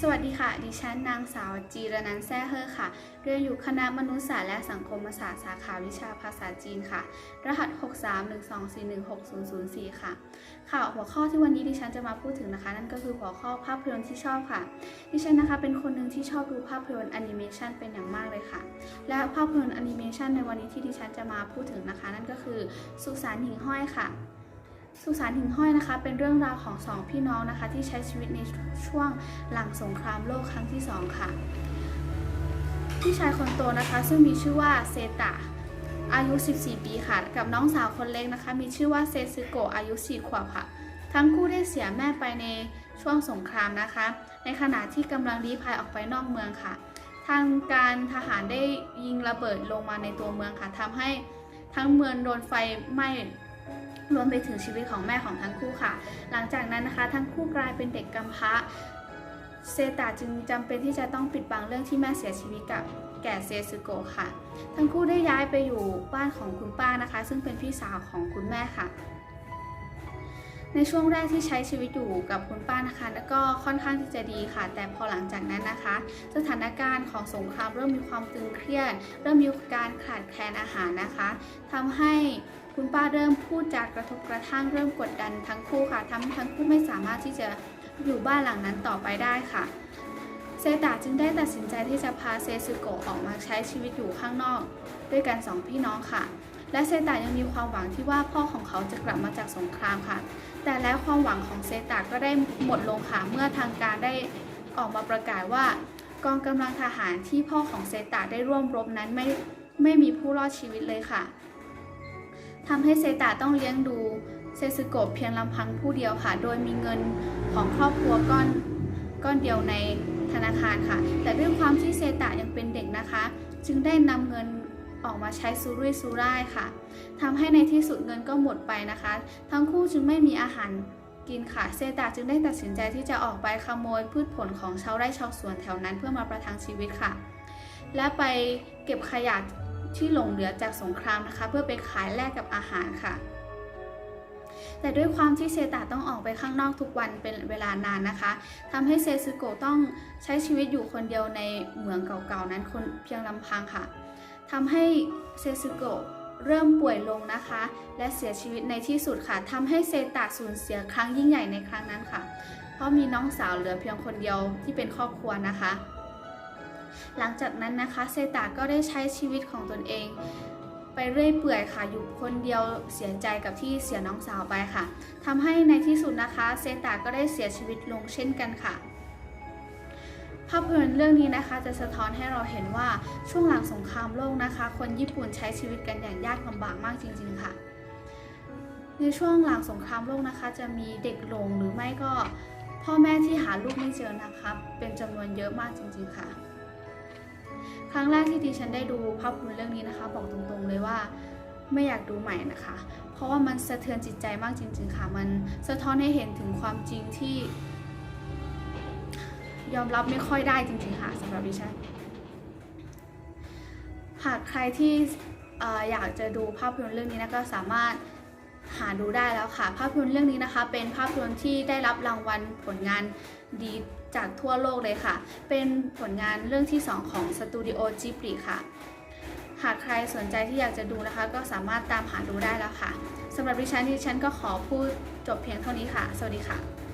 สวัสดีค่ะ ดิฉันนางสาวจีรนันแซ่เฮอค่ะ เรียนอยู่คณะมนุษยศาสตร์และสังคมศาสตร์สาขาวิชาภาษาจีนค่ะ รหัส 6312416004 ค่ะ ค่ะ หัวข้อที่วันนี้ดิฉันจะมาพูดถึงนะคะ นั่นก็คือหัวข้อภาพยนตร์ที่ชอบค่ะ ดิฉันนะคะเป็นคนหนึ่งที่ชอบดูภาพยนตร์แอนิเมชันเป็นอย่างมากเลยค่ะ และภาพยนตร์แอนิเมชันในวันนี้ที่ดิฉันจะมาพูดถึงนะคะ นั่นก็คือสุสานหิ่งห้อยค่ะ สุสานหิ่งห้อยนะคะ เป็นเรื่องราวของสองพี่น้องนะคะ ที่ใช้ชีวิตในช่วงหลังสงครามโลกครั้งที่สองค่ะ พี่ชายคนโตนะคะ ซึ่งมีชื่อว่าเซตะอายุ 14 ปีค่ะ กับน้องสาวคนเล็กนะคะ มีชื่อว่าเซซึโกะอายุ 4 ขวบค่ะ ทั้งคู่ได้เสียแม่ไปในช่วงสงครามนะคะ ในขณะที่กำลังลี้ภัยออกไปนอกเมืองค่ะ ทางการทหารได้ยิงระเบิดลงมาในตัวเมืองค่ะทำให้ทั้งเมืองโดนไฟไหม้ รวมไปถึงชีวิตของแม่ของทั้งคู่ค่ะ หลังจากนั้นนะคะ ทั้งคู่กลายเป็นเด็กกำพร้าเซตาจึงจำเป็นที่จะต้องปิดบังเรื่องที่แม่เสียชีวิตกับแก่เซซึโกะค่ะ ทั้งคู่ได้ย้ายไปอยู่บ้านของคุณป้านะคะ ซึ่งเป็นพี่สาวของคุณแม่ค่ะในช่วงแรกที่ใช้ชีวิตอยู่กับคุณป้านะคะก็ค่อนข้างที่จะดีค่ะ แต่พอหลังจากนั้นนะคะ สถานการณ์ของสงครามเริ่มมีความตึงเครียด เริ่มมีการขาดแคลนอาหารนะคะทำให้ คุณป้าเริ่มพูดจากระทบกระทั่งเริ่มกดดันทั้งคู่ค่ะทำให้ทั้งคู่ไม่สามารถที่จะอยู่บ้านหลังนั้นต่อไปได้ค่ะ เซตาจึงได้ตัดสินใจที่จะพาเซซึโกะออกมาใช้ชีวิตอยู่ข้างนอก ด้วยกันสองพี่น้องค่ะ และเซตายังมีความหวังที่ว่าพ่อของเขาจะกลับมาจากสงครามค่ะ แต่แล้วความหวังของเซตาก็ได้หมดลงค่ะเมื่อทางการได้ออกมาประกาศว่ากองกำลังทหารที่พ่อของเซตาได้ร่วมรบนั้นไม่ไม่มีผู้รอดชีวิตเลยค่ะ ทำให้เซตาต้องเลี้ยงดูเซซึโกะเพียงลำพังผู้เดียวค่ะ โดยมีเงินของครอบครัวก้อนก้อนเดียวในธนาคารค่ะ แต่ด้วยความที่เซตายังเป็นเด็กนะคะ จึงได้นำเงินออกมาใช้ซูรุ่ยซูร่ายค่ะทำให้ในที่สุดเงินก็หมดไปนะคะ ทั้งคู่จึงไม่มีอาหารกินค่ะ เซตาจึงได้ตัดสินใจที่จะออกไปขโมยพืชผลของชาวไร่ชาวสวนแถวนั้นเพื่อมาประทังชีวิตค่ะ และไปเก็บขยะ ที่หลงเหลือจากสงครามนะคะ เพื่อไปขายแลกกับอาหารค่ะ แต่ด้วยความที่เซตาต้องออกไปข้างนอกทุกวันเป็นเวลานานนะคะทำให้เซซึโกะต้องใช้ชีวิตอยู่คนเดียวในเหมืองเก่าๆนั้นคนเพียงลำพังค่ะทำให้เซซึโกะเริ่มป่วยลงนะคะ และเสียชีวิตในที่สุดค่ะทำให้เซตาสูญเสียครั้งยิ่งใหญ่ในครั้งนั้นค่ะ เพราะมีน้องสาวเหลือเพียงคนเดียวที่เป็นครอบครัวนะคะ หลังจากนั้นนะคะเซตาก็ได้ใช้ชีวิตของตนเอง ไปเรื่อยเปื่อยค่ะอยู่คนเดียวเสียใจกับที่เสียน้องสาวไปค่ะทำให้ในที่สุดนะคะเซตาก็ได้เสียชีวิตลงเช่นกันค่ะภาพยนตร์เรื่องนี้นะคะจะสะท้อนให้เราเห็นว่าช่วงหลังสงครามโลกนะคะ คนญี่ปุ่นใช้ชีวิตกันอย่างยากลำบากมากจริง ๆค่ะ ในช่วงหลังสงครามโลกนะคะ จะมีเด็กหลงหรือไม่ก็พ่อแม่ที่หาลูกไม่เจอนะคะ เป็นจำนวนเยอะมากจริง ๆค่ะ รั้งแรกที่ดิฉันได้ดูภาพยนตร์เรื่องนี้นะคะ บอกตรงๆเลยว่าไม่อยากดูใหม่นะคะ เพราะว่ามันสะเทือนจิตใจมากจริง ๆ ค่ะ มันสะท้อนให้เห็นถึงความจริงที่ ยอมรับไม่ค่อยได้จริง ๆ ค่ะสำหรับดิฉัน หากใครที่อ่อยากจะดูภาพยนตร์เรื่องนี้นะก็สามารถ หาดูได้แล้วค่ะ ภาพยนตร์เรื่องนี้นะคะ เป็นภาพยนตร์ที่ได้รับรางวัลผลงานดีจากทั่วโลกเลยค่ะ เป็นผลงานเรื่องที่ 2 ของสตูดิโอจิบลิค่ะ หากใครสนใจที่อยากจะดูนะคะ ก็สามารถตามหาดูได้แล้วค่ะสำหรับดิฉันดิฉันก็ขอพูดจบเพียงเท่านี้ค่ะ สวัสดีค่ะ